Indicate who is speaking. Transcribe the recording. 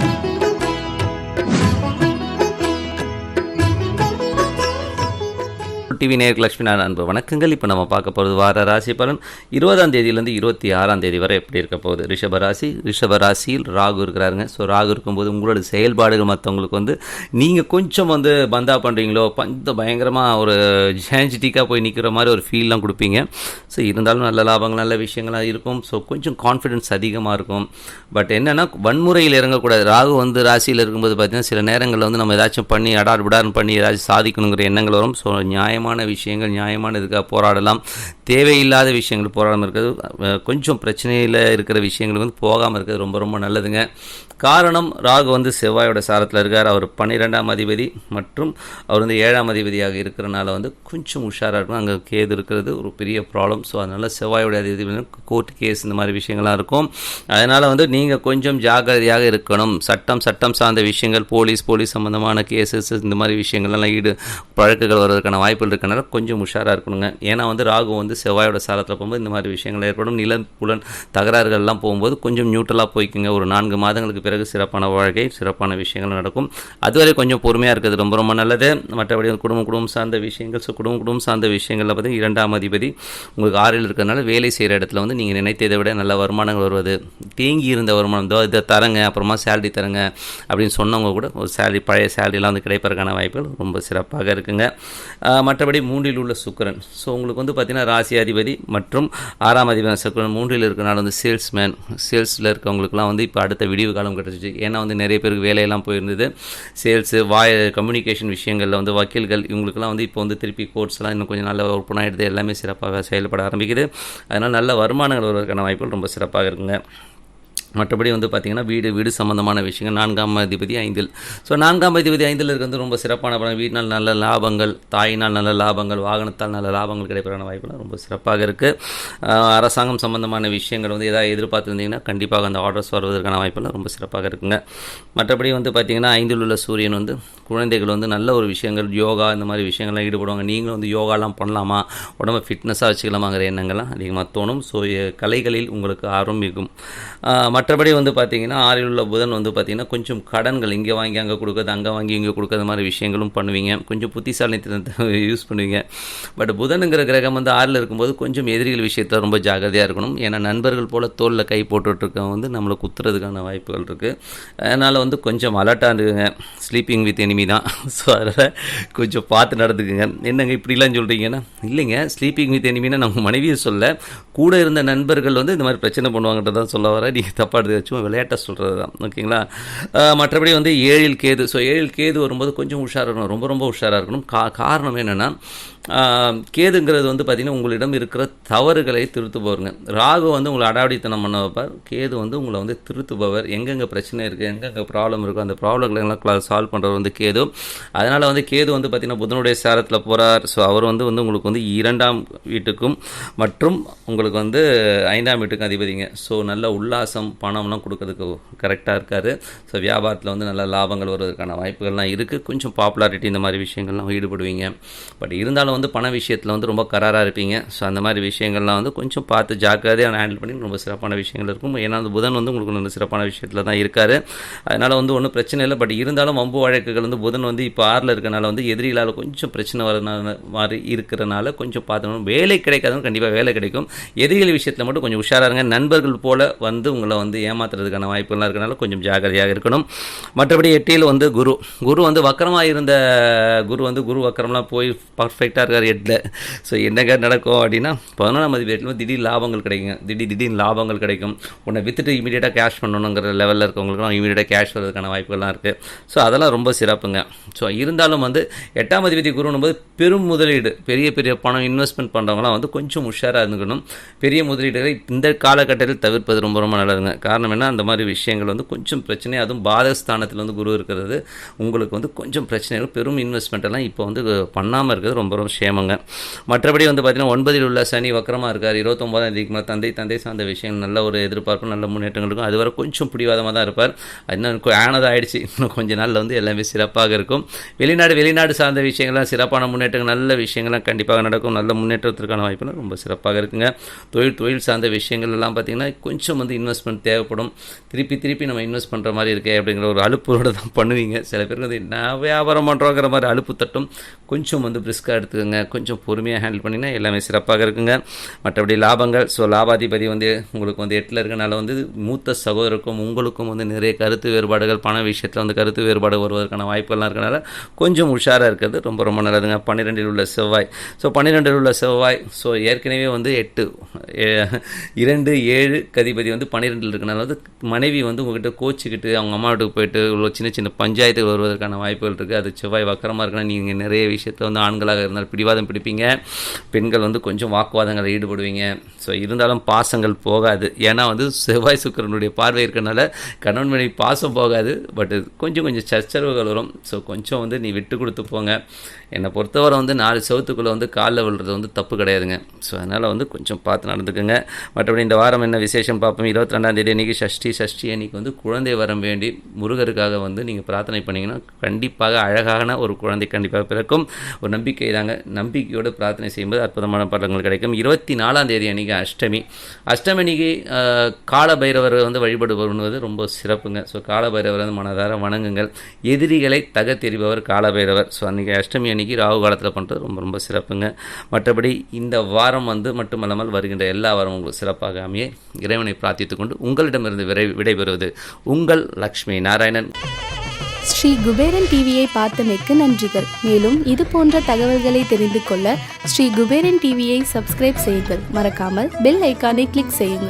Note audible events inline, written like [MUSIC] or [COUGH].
Speaker 1: Thank you. TV நேருக்கு லட்சுமி நான் அன்பு வணக்கங்கள். இப்போ நம்ம பார்க்க போகிறது வார ராசி பலன். இருபதாம் தேதியிலேருந்து இருபத்தி ஆறாம் தேதி வரை எப்படி இருக்க போகுது? ரிஷப ராசி ரிஷப ராசியில் ராகு இருக்கிறாருங்க. ஸோ ராகு இருக்கும்போது உங்களோட செயல்பாடுகள் மற்றவங்களுக்கு வந்து நீங்கள் கொஞ்சம் வந்து பந்தா பண்ணுறீங்களோ பந்த பயங்கரமாக ஒரு ஜேஞ்சிட்டிக்காக போய் நிற்கிற மாதிரி ஒரு ஃபீல்லாம் கொடுப்பீங்க. ஸோ இருந்தாலும் நல்ல லாபங்கள் நல்ல விஷயங்களாக இருக்கும். ஸோ கொஞ்சம் கான்ஃபிடென்ஸ் அதிகமாக இருக்கும். பட் என்னென்னா வன்முறையில் இறங்கக்கூடாது. ராகு வந்து ராசியில் இருக்கும்போது பார்த்தீங்கன்னா சில நேரங்களில் வந்து நம்ம ஏதாச்சும் பண்ணி அடார் விடார்னு பண்ணி ஏதாச்சும் சாதிக்கணுங்கிற எண்ணங்கள் வரும். ஸோ நியாயமான விஷயங்கள் நியாயமான இதுக்காக போராடலாம். தேவையில்லாத விஷயங்கள் போராடாமல் இருக்கிறது கொஞ்சம் பிரச்சனையில் இருக்கிற விஷயங்கள் வந்து போகாமல் இருக்கிறது ரொம்ப ரொம்ப நல்லதுங்க. காரணம் ராகு வந்து செவ்வாயோட சாரத்தில் இருக்கார். அவர் பன்னிரெண்டாம் அதிபதி மற்றும் அவர் வந்து ஏழாம் அதிபதியாக இருக்கிறனால வந்து கொஞ்சம் உஷாராக இருக்கும். அங்கே கேது இருக்கிறது ஒரு பெரிய ப்ராப்ளம் ஸோ அதனால் செவ்வாயோட அதிபதி கோர்ட் கேஸ் இந்த மாதிரி விஷயங்கள்லாம் இருக்கும். அதனால் வந்து நீங்கள் கொஞ்சம் ஜாக்கிரதையாக இருக்கணும். சட்டம் சட்டம் சார்ந்த விஷயங்கள் போலீஸ் போலீஸ் சம்மந்தமான கேசஸ் இந்த மாதிரி விஷயங்கள்லாம் ஈடு பழக்குகள் வர்றதுக்கான வாய்ப்புகள் இருக்கனால கொஞ்சம் உஷாராக இருக்கணுங்க. ஏன்னா வந்து ராகு வந்து செவ்வாயோட சாரத்தில் போகும்போது இந்த மாதிரி விஷயங்கள் ஏற்படும். நில புலன் தகராறுகள்லாம் போகும்போது கொஞ்சம் நியூட்ரலாக போய்க்குங்க. ஒரு நான்கு மாதங்களுக்கு பிறகு சிறப்பான வாழ்க்கை சிறப்பான விஷயங்கள் நடக்கும். அதுவரை கொஞ்சம் பொறுமையாக இருக்கிறது ரொம்ப ரொம்ப நல்லது. மற்றபடி குடும்பம் குடும்பம் சார்ந்த விஷயங்கள் ஸோ குடும்பம் குடும்பம் சார்ந்த விஷயங்களில் பார்த்து இரண்டாம் அதிபதி உங்களுக்கு ஆறில் இருக்கிறதுனால வேலை செய்கிற இடத்துல வந்து நீங்கள் நினைத்ததை விட நல்ல வருமானங்கள் வருவது. தேங்கி இருந்த வருமானம் இதோ இதை தரங்க அப்புறமா சேலரி தரங்க அப்படின்னு சொன்னவங்க கூட ஒரு சேலரி பழைய சேலரிலாம் வந்து கிடைப்பதற்கான வாய்ப்புகள் ரொம்ப சிறப்பாக இருக்குங்க. மற்றபடி மற்றபடி மூன்றில் உள்ள சுக்கரன். ஸோ உங்களுக்கு வந்து பார்த்தீங்கன்னா ராசி அதிபதி மற்றும் ஆறாம் அதிபதி சுக்கிரன் மூன்றில் இருக்கிறனால வந்து சேல்ஸ்மேன் சேல்ஸில் இருக்கவங்களுக்குலாம் வந்து இப்போ அடுத்த விடிவு காலம் கிடச்சிச்சு. ஏன்னா வந்து நிறைய பேருக்கு வேலையெல்லாம் போயிருந்தது. சேல்ஸு வாய் கம்யூனிகேஷன் விஷயங்களில் வந்து வக்கீல்கள் இவங்களுக்குலாம் வந்து இப்போ வந்து திருப்பி கோர்ட்ஸ்லாம் இன்னும் கொஞ்சம் நல்ல ஒர்க் எடுத்து எல்லாமே சிறப்பாக செயல்பட ஆரம்பிக்குது. அதனால் நல்ல வருமானங்கள் வருவதற்கான வாய்ப்புகள் ரொம்ப சிறப்பாக இருக்குங்க. மற்றபடி வந்து பார்த்திங்கன்னா வீடு வீடு சம்மந்தமான விஷயங்கள். நான்காம் அதிபதி ஐந்தில். ஸோ நான்காம் அதிபதி ஐந்தில் இருக்கிறது ரொம்ப சிறப்பான படம் வீட்டினால் நல்ல லாபங்கள் தாயினால் நல்ல லாபங்கள் வாகனத்தால் நல்ல லாபங்கள் கிடைப்பதான வாய்ப்புகள் ரொம்ப சிறப்பாக இருக்குது அரசாங்கம் சம்மந்தமான விஷயங்கள் வந்து எதாவது எதிர்பார்த்துருந்தீங்கன்னா கண்டிப்பாக அந்த ஆர்டர்ஸ் வருவதற்கான வாய்ப்புகள் ரொம்ப சிறப்பாக இருக்குங்க. மற்றபடி வந்து பார்த்திங்கன்னா ஐந்தில் உள்ள சூரியன் வந்து குழந்தைகள் வந்து நல்ல ஒரு விஷயங்கள் யோகா இந்த மாதிரி விஷயங்கள்லாம் ஈடுபடுவாங்க. நீங்களும் வந்து யோகாலாம் பண்ணலாமா? உடம்ப ஃபிட்னஸாக வச்சுக்கலாமாங்கிற எண்ணங்கள்லாம் அதிகமாக தோணும். ஸோ கலைகளில் உங்களுக்கு ஆர்வம் இருக்கும் மற்றபடி வந்து பார்த்தீங்கன்னா ஆறில் உள்ள புதன் வந்து பார்த்தீங்கன்னா கொஞ்சம் கடன்கள் இங்கே வாங்கி அங்கே கொடுக்குறது அங்கே வாங்கி இங்கே கொடுக்குறது மாதிரி விஷயங்களும் பண்ணுவீங்க. கொஞ்சம் புத்திசாலித்தனத்தை யூஸ் [LAUGHS] பண்ணுவீங்க. பட் புதனுங்கிற கிரகம் வந்து ஆறில் இருக்கும்போது கொஞ்சம் எதிரிகள் விஷயத்தில் ரொம்ப ஜாகிரதையாக இருக்கணும். ஏன்னா நண்பர்கள் போல் தோலில் கை போட்டுட்ருக்கவங்க வந்து நம்மளை குத்துறதுக்கான வாய்ப்புகள் இருக்குது அதனால் வந்து கொஞ்சம் அலர்ட்டாக இருந்துக்குங்க. ஸ்லீப்பிங் வித் எனிமி தான். [LAUGHS] ஸோ அதனால் கொஞ்சம் பார்த்து நடந்துக்குங்க. என்னங்க இப்படிலாம் சொல்கிறீங்கன்னா இல்லைங்க. ஸ்லீப்பிங் வித் எனிமின்னா நம்ம மனைவியை சொல்ல கூட இருந்த நண்பர்கள் வந்து இந்த மாதிரி பிரச்சனை பண்ணுவாங்கன்றதான் சொல்ல வர நீங்கள் தப்பு சாப்பாடு சும்மா விளையாட்டை சொல்கிறது தான் ஓகேங்களா மற்றபடி வந்து ஏழில் கேது. ஸோ ஏழில் கேது வரும்போது கொஞ்சம் உஷாராக இருக்கணும். ரொம்ப ரொம்ப உஷாராக இருக்கணும். கா காரணம் என்னென்னா கேதுங்கிறது வந்து பார்த்திங்கன்னா உங்களிடம் இருக்கிற தவறுகளை திருத்துபவருங்க. ராகு வந்து உங்களை அடாவடித்தனம் பண்ண வைப்பார். கேது வந்து உங்களை வந்து திருத்துபவர். எங்கெங்கே பிரச்சனை இருக்குது எங்கெங்கே ப்ராப்ளம் இருக்கோ அந்த ப்ராப்ளங்களை எல்லாம் சால்வ் பண்ணுறது வந்து கேது. அதனால் வந்து கேது வந்து பார்த்திங்கன்னா புதனுடைய சாரத்தில் போகிறார் ஸோ அவர் வந்து வந்து உங்களுக்கு வந்து இரண்டாம் வீட்டுக்கும் மற்றும் உங்களுக்கு வந்து ஐந்தாம் வீட்டுக்கும் அதிபதிங்க. ஸோ நல்ல உல்லாசம் பணம்லாம் கொடுக்கறதுக்கு கரெக்டாக இருக்கார். ஸோ வியாபாரத்தில் வந்து நல்ல லாபங்கள் வருவதற்கான வாய்ப்புகள்லாம் இருக்குது கொஞ்சம் பாப்புலாரிட்டி இந்த மாதிரி விஷயங்கள்லாம் ஈடுபடுவீங்க. பட் இருந்தாலும் வந்து பண விஷயத்தில் வந்து ரொம்ப கராராக இருப்பீங்க. ஸோ அந்த மாதிரி விஷயங்கள்லாம் வந்து கொஞ்சம் பார்த்து ஜாக்கிரதையாக ஹேண்டில் பண்ணி ரொம்ப சிறப்பான விஷயங்கள் இருக்கும். ஏன்னா அந்த புதன் வந்து உங்களுக்கு நல்ல சிறப்பான விஷயத்தில் தான் இருக்கார். அதனால் வந்து ஒன்றும் பிரச்சனை இல்லை. பட் இருந்தாலும் வம்பு வழக்குகள் வந்து புதன் வந்து இப்போ ஆறில் இருக்கனால வந்து எதிரிகளால் கொஞ்சம் பிரச்சனை வரனால மாதிரி இருக்கிறனால கொஞ்சம் பார்த்துக்கணும். வேலை கிடைக்காதவங்க கண்டிப்பாக வேலை கிடைக்கும். எதிரிகள் விஷயத்தில் மட்டும் கொஞ்சம் உஷாராக இருங்க. நண்பர்கள் போல் வந்து உங்களை வந்து ஏமாத்துறதுக்கான வாய்ப்புகள்லாம் இருக்கனால கொஞ்சம் ஜாக்கிரதையாக இருக்கணும். மற்றபடி எட்டியில் வந்து குரு. குரு வந்து வக்கரமாக இருந்த குரு வந்து குரு வக்கரம்லாம் போய் பர்ஃபெக்டாக இருக்கார் எட்டில் ஸோ என்னங்க நடக்கும் அப்படின்னா பதினொன்றாம் மதிப்பு எட்டில் திடீர் லாபங்கள் கிடைக்குங்க. திடீர் திடீர்னு லாபங்கள் கிடைக்கும். உன்னை வித்துட்டு இமீடியட்டாக கேஷ் பண்ணணுங்கிற லெவலில் இருக்கவங்களுக்குலாம் இமீடியட்டாக கேஷ் வரதுக்கான வாய்ப்புகள்லாம் இருக்குது ஸோ அதெல்லாம் ரொம்ப சிறப்புங்க. ஸோ இருந்தாலும் வந்து எட்டாம் அதிபதி குருன்னும் போது பெரும் முதலீடு பெரிய பெரிய பணம் இன்வெஸ்ட்மெண்ட் பண்ணுறவங்களாம் வந்து கொஞ்சம் உஷாராக இருந்துக்கணும். பெரிய முதலீடுகளை இந்த காலகட்டத்தில் தவிர்ப்பது ரொம்ப ரொம்ப நல்லதுங்க. காரணம் என்ன? அந்த மாதிரி விஷயங்கள் வந்து கொஞ்சம் பிரச்சனை அதுவும் பாதஸ்தானத்தில் வந்து குரு இருக்கிறது. உங்களுக்கு வந்து கொஞ்சம் பிரச்சனைகள் பெரும் இன்வெஸ்ட்மெண்ட் எல்லாம் இப்போ வந்து பண்ணாமல் இருக்கிறது ரொம்ப ரொம்ப சேமங்க மற்றபடி வந்து பார்த்தீங்கன்னா ஒன்பதில் உள்ள சனி வக்கரமாக இருக்கார். இருபத்தொம்போதாம் தேதிக்கு மேலே தந்தை தந்தை சார்ந்த விஷயம் நல்ல ஒரு எதிர்பார்ப்பு நல்ல முன்னேற்றங்கள் இருக்கும். அதுவரை கொஞ்சம் பிடிவாதமாக தான் இருப்பார். இன்னும் கொ- ஆயிடுச்சு இன்னும் கொஞ்சம் நாளில் வந்து எல்லாமே சிறப்பாக இருக்கும். வெளிநாடு வெளிநாடு சார்ந்த விஷயங்கள்லாம் சிறப்பான முன்னேற்றங்கள் நல்ல விஷயங்கள்லாம் கண்டிப்பாக நடக்கும். நல்ல முன்னேற்றத்திற்கான வாய்ப்புலாம் ரொம்ப சிறப்பாக இருக்குங்க. தொழில் தொழில் சார்ந்த விஷயங்கள் எல்லாம் பார்த்திங்கன்னா கொஞ்சம் வந்து இன்வெஸ்ட்மெண்ட் தேவைப்படும். திருப்பி திருப்பி நம்ம இன்வெஸ்ட் பண்ணுற மாதிரி இருக்கே அப்படிங்கிற ஒரு அலுப்போடு தான் பண்ணுவீங்க. சில பேருக்கு வந்து நான் வியாபாரம் பண்ணுறோங்கிற மாதிரி அலுப்பு தட்டும். கொஞ்சம் வந்து பிரிஸ்காக இருக்குதுங்க கொஞ்சம் பொறுமையாக ஹேண்டில் பண்ணிங்கன்னா எல்லாமே சிறப்பாக இருக்குங்க. மற்றபடி லாபங்கள். ஸோ லாபாதிபதி வந்து உங்களுக்கு வந்து எட்டில் இருக்கனால வந்து மூத்த சகோதரருக்கும் உங்களுக்கும் வந்து நிறைய கருத்து வேறுபாடுகள் பண விஷயத்தில் வந்து கருத்து வேறுபாடு வருவதற்கான வாய்ப்புகள்லாம் இருக்கனால கொஞ்சம் உஷாராக இருக்கிறது. ரொம்ப ரொம்ப நல்லதுங்க. பன்னிரெண்டில் உள்ள செவ்வாய். ஸோ பன்னிரெண்டில் உள்ள செவ்வாய். ஸோ ஏற்கனவே வந்து எட்டு இரண்டு ஏழு கதிபதி வந்து பன்னிரெண்டில் இருக்கனால வந்து மனைவி வந்து உங்ககிட்ட கோச்சிக்கிட்டு அவங்க அம்மா வீட்டுக்கு போயிட்டு உள்ள சின்ன சின்ன பஞ்சாயத்துகள் வருவதற்கான வாய்ப்புகள் இருக்குது அது செவ்வாய் வக்கரமாக இருக்குன்னா நீங்கள் நிறைய விஷயத்தை வந்து ஆண்களாக இருந்தால் பிடிவாதம் பிடிப்பீங்க. பெண்கள் வந்து கொஞ்சம் வாக்குவாதங்களில் ஈடுபடுவீங்க. ஸோ இருந்தாலும் பாசங்கள் போகாது. ஏன்னா வந்து செவ்வாய் சுக்கரனுடைய பார்வை இருக்கனால கணவன் மனைவி பாசம் போகாது. பட் கொஞ்சம் கொஞ்சம் சச்சரவுகள் வரும். ஸோ கொஞ்சம் வந்து நீ விட்டு கொடுத்து போங்க. என்னை பொறுத்தவரை வந்து நாலு செவத்துக்குள்ளே வந்து காலில் விழுறது வந்து தப்பு கிடையாதுங்க. ஸோ அதனால் வந்து கொஞ்சம் பார்த்து நடந்துக்குங்க. மற்றபடி இந்த வாரம் என்ன விசேஷம் பார்ப்போம். இருபத்தி ரெண்டாந்தேதி அன்றைக்கி சஷ்டி சஷ்டி அன்றைக்கி வந்து குழந்தை வரம் வேண்டி முருகருக்காக வந்து நீங்கள் பிரார்த்தனை பண்ணிங்கன்னா கண்டிப்பாக அழகான ஒரு குழந்தை கண்டிப்பாக பிறக்கும். ஒரு நம்பிக்கை தாங்க. நம்பிக்கையோடு பிரார்த்தனை செய்யும்போது அற்புதமான பலன்கள் கிடைக்கும். இருபத்தி நாலாம் தேதி அன்றைக்கி அஷ்டமி. அஷ்டமி அன்றைக்கி கால பைரவர் வந்து வழிபடுபவர்ன்றது ரொம்ப சிறப்புங்க. ஸோ கால பைரவர் வந்து மனதார வணங்குங்கள். எதிரிகளை தகத்தெறிபவர் காலபைரவர். ஸோ அன்றைக்கி அஷ்டமி அன்றைக்கி ராகு காலத்தில் பண்ணுறது ரொம்ப ரொம்ப சிறப்புங்க. மற்றபடி இந்த வாரம் வந்து மட்டுமல்லாமல் வருகின்ற எல்லா வாரம் உங்களுக்கு சிறப்பாக அமைய இறைவனை பிரார்த்தித்துக் கொண்டு உங்களிடமிருந்து விரை விடைபெறுவது உங்கள் லக்ஷ்மி நாராயணன்.
Speaker 2: ஸ்ரீ குபேரன் டிவியை பார்த்தமைக்கு நன்றிகள். மேலும் இது போன்ற தகவல்களை தெரிந்து கொள்ள ஸ்ரீ குபேரன் டிவியை சப்ஸ்கிரைப் செய்யுங்கள். மறக்காமல் பெல் ஐக்கானை கிளிக் செய்யுங்கள்.